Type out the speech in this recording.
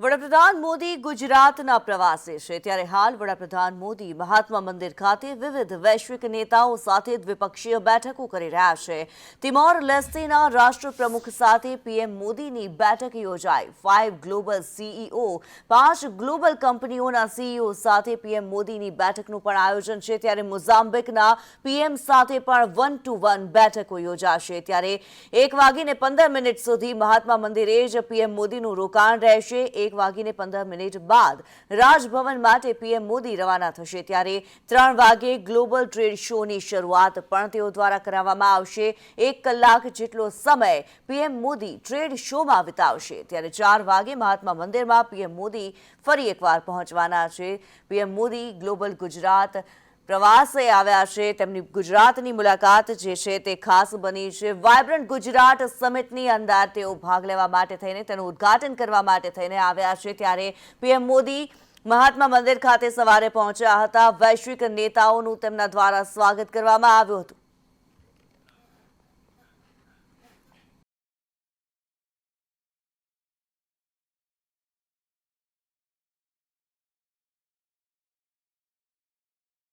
વડાપ્રધાન મોદી ગુજરાતના પ્રવાસે છે. ત્યારે હાલ વડાપ્રધાન મોદી મહાત્મા મંદિર ખાતે વિવિધ વૈશ્વિક નેતાઓ સાથે દ્વિપક્ષીય બેઠકો કરી રહ્યા છે. તિમોર લેસ્તીના રાષ્ટ્રપ્રમુખ સાથે પીએમ મોદીની બેઠક યોજાઈ. ફાઇવ ગ્લોબલ સીઈઓ પાંચ ગ્લોબલ કંપનીઓના સીઈઓ સાથે પીએમ મોદીની બેઠકનું પણ આયોજન છે. ત્યારે મોઝામ્બિકના પીએમ સાથે પણ વન ટુ વન બેઠકો યોજાશે. ત્યારે એક વાગીને પંદર મિનિટ સુધી મહાત્મા મંદિરે જ પીએમ મોદીનું રોકાણ રહેશે. એક વાગીને પંદર મિનિટ બાદ રાજભવન માટે પીએમ મોદી રવાના થશે. ત્યારે ત્રણ વાગે ગ્લોબલ ટ્રેડ શોની શરૂઆત પણ તેઓ દ્વારા કરાવવામાં આવશે. એક કલાક જેટલો સમય પીએમ મોદી ટ્રેડ શોમાં વિતાવશે. ત્યારે ચાર વાગે મહાત્મા મંદિરમાં પીએમ મોદી ફરી એકવાર પહોંચવાના છે. પીએમ મોદી ગ્લોબલ ગુજરાત પ્રવાસે આવ્યા છે. તેમની ગુજરાતની મુલાકાત જે છે તે ખાસ બની છે. વાયબ્રન્ટ ગુજરાત સમિટની અંદર તેઓ ભાગ લેવા માટે થઈને, તેનું ઉદ્ઘાટન કરવા માટે થઈને આવ્યા છે. ત્યારે પીએમ મોદી મહાત્મા મંદિર ખાતે સવારે પહોંચ્યા હતા. વૈશ્વિક નેતાઓનું તેમના દ્વારા સ્વાગત કરવામાં આવ્યું હતું.